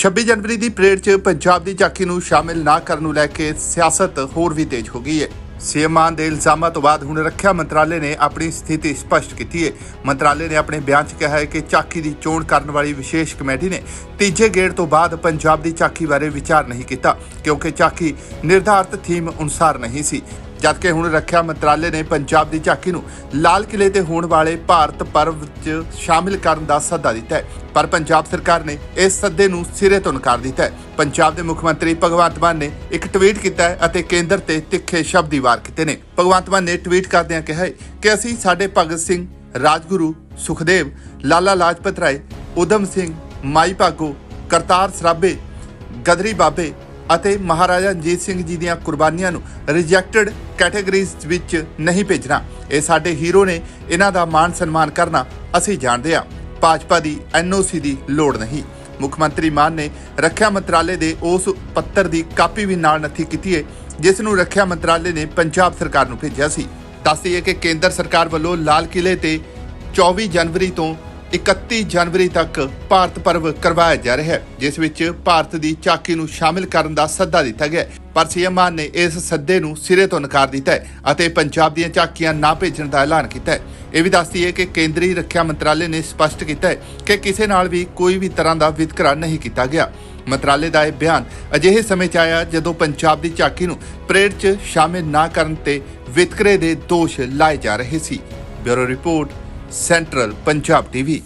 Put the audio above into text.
26 ਜਨਵਰੀ ਦੀ parade 'ਚ ਪੰਜਾਬ ਦੀ ਝਾਕੀ ਨੂੰ ਸ਼ਾਮਿਲ ਨਾ ਕਰਨ ਨੂੰ ਲੈ ਕੇ ਸਿਆਸਤ ਹੋਰ ਵੀ ਤੇਜ਼ ਹੋ ਗਈ ਹੈ ਸੀਐਮ ਮਾਨ ਦੇ ਇਲਜ਼ਾਮਾਂ ਤੋਂ ਬਾਅਦ ਹੁਣ ਰੱਖਿਆ ਮੰਤਰਾਲੇ ਨੇ ਆਪਣੀ ਸਥਿਤੀ ਸਪਸ਼ਟ ਕੀਤੀ ਹੈ ਮੰਤਰਾਲੇ ਨੇ ਆਪਣੇ ਬਿਆਨ 'ਚ ਕਿਹਾ ਹੈ ਕਿ ਝਾਕੀ ਦੀ ਚੋਣ ਕਰਨ ਵਾਲੀ ਵਿਸ਼ੇਸ਼ ਕਮੇਟੀ ਨੇ ਤੀਜੇ ਗੇੜ ਤੋਂ ਬਾਅਦ ਪੰਜਾਬ ਦੀ ਝਾਕੀ ਬਾਰੇ ਵਿਚਾਰ ਨਹੀਂ ਕੀਤਾ, ਕਿਉਂਕਿ ਝਾਕੀ ਨਿਰਧਾਰਤ ਥੀਮ ਅਨੁਸਾਰ ਨਹੀਂ ਸੀ। ਜਦਕਿ ਹੁਣ ਰੱਖਿਆ ਮੰਤਰਾਲੇ ਨੇ ਪੰਜਾਬ ਦੀ ਝਾਕੀ ਨੂੰ ਲਾਲ ਕਿਲੇ ਤੇ ਹੋਣ ਵਾਲੇ ਭਾਰਤ ਪਰਵ 'ਚ ਸ਼ਾਮਿਲ ਕਰਨ ਦਾ ਸੱਦਾ ਦਿੱਤਾ ਹੈ। ਪਰ ਪੰਜਾਬ ਸਰਕਾਰ ਨੇ ਇਸ ਸੱਦੇ ਨੂੰ ਸਿਰੇ ਤੋਂ ਨਕਾਰ ਦਿੱਤਾ ਹੈ। ਪੰਜਾਬ ਦੇ ਮੁੱਖ ਮੰਤਰੀ ਭਗਵੰਤ ਮਾਨ ਨੇ ਇੱਕ ਟਵੀਟ ਕੀਤਾ ਹੈ ਅਤੇ ਕੇਂਦਰ ਤੇ ਤਿੱਖੇ ਸ਼ਬਦ ਵਾਰ ਕੀਤੇ ਨੇ। ਭਗਵੰਤ ਮਾਨ ਨੇ ਟਵੀਟ ਕਰਦਿਆਂ ਕਿਹਾ ਹੈ ਕਿ ਅਸੀਂ ਸਾਡੇ ਭਗਤ ਸਿੰਘ, ਰਾਜਗੁਰੂ, ਸੁਖਦੇਵ, ਲਾਲਾ ਲਾਜਪਤ ਰਾਏ ਉਦਮ ਸਿੰਘ, ਮਾਈ ਭਾਗੋ, ਕਰਤਾਰ ਸਰਾਭੇ, ਗਦਰੀ ਬਾਬੇ ਅਤੇ ਮਹਾਰਾਜਾ ਰਣਜੀਤ ਸਿੰਘ ਜੀ ਦੀਆਂ ਕੁਰਬਾਨੀਆਂ ਨੂੰ ਰਿਜੈਕਟਡ ਕੈਟਾਗਰੀਜ਼ ਵਿੱਚ ਨਹੀਂ ਭੇਜਣਾ। ਇਹ ਸਾਡੇ ਹੀਰੋ ਨੇ ਇਹਨਾਂ ਦਾ ਮਾਣ ਸਨਮਾਨ ਕਰਨਾ ਅਸੀਂ ਜਾਣਦੇ ਹਾਂ। ਭਾਜਪਾ ਦੀ ਐਨਓਸੀ ਦੀ ਲੋੜ ਨਹੀਂ। ਮੁੱਖ ਮੰਤਰੀ ਮਾਨ ਨੇ ਰੱਖਿਆ ਮੰਤਰਾਲੇ ਦੇ ਉਸ ਪੱਤਰ ਦੀ ਕਾਪੀ ਵੀ ਨਾਲ ਨੱਥੀ ਕੀਤੀ ਹੈ, ਜਿਸ ਨੂੰ ਰੱਖਿਆ ਮੰਤਰਾਲੇ ਨੇ ਪੰਜਾਬ ਸਰਕਾਰ ਨੂੰ ਭੇਜਿਆ ਸੀ। ਦੱਸਦੀਏ ਕਿ ਕੇਂਦਰ ਸਰਕਾਰ ਵੱਲੋਂ ਲਾਲ ਕਿਲੇ ਤੇ 24 ਜਨਵਰੀ ਤੋਂ 31 ਜਨਵਰੀ ਤੱਕ ਭਾਰਤ ਪਰਵ ਕਰਵਾਇਆ ਜਾ ਰਿਹਾ ਹੈ, ਜਿਸ ਵਿੱਚ ਭਾਰਤ ਦੀ ਝਾਕੀ ਨੂੰ ਸ਼ਾਮਿਲ ਕਰਨ ਦਾ ਸੱਦਾ ਦਿੱਤਾ ਗਿਆ ਪਰ ਸੀਐਮ ਮਾਨ ਨੇ ਇਸ ਸੱਦੇ ਨੂੰ ਸਿਰੇ ਤੋਂ ਨਕਾਰ ਦਿੱਤਾ ਹੈ ਅਤੇ ਪੰਜਾਬ ਦੀਆਂ ਝਾਕੀਆਂ ਨਾ ਭੇਜਣ ਦਾ ਐਲਾਨ ਕੀਤਾ ਹੈ। ਇਹ ਵੀ ਦੱਸਦੀ ਹੈ ਕਿ ਕੇਂਦਰੀ ਰੱਖਿਆ ਮੰਤਰਾਲੇ ਨੇ ਸਪਸ਼ਟ ਕੀਤਾ ਹੈ ਕਿ ਕਿਸੇ ਨਾਲ ਵੀ ਕੋਈ ਵੀ ਤਰ੍ਹਾਂ ਦਾ ਵਿਤਕਰਾ ਨਹੀਂ ਕੀਤਾ ਗਿਆ। ਮੰਤਰਾਲੇ ਦਾ ਇਹ ਬਿਆਨ ਅਜਿਹੇ ਸਮੇਂ 'ਚ ਆਇਆ ਜਦੋਂ ਪੰਜਾਬ ਦੀ ਝਾਕੀ ਨੂੰ ਪਰੇਡ 'ਚ ਸ਼ਾਮਿਲ ਨਾ ਕਰਨ ਤੇ ਵਿਤਕਰੇ ਦੇ ਦੋਸ਼ ਲਾਏ ਜਾ ਰਹੇ ਸੀ। Bureau report central Punjab TV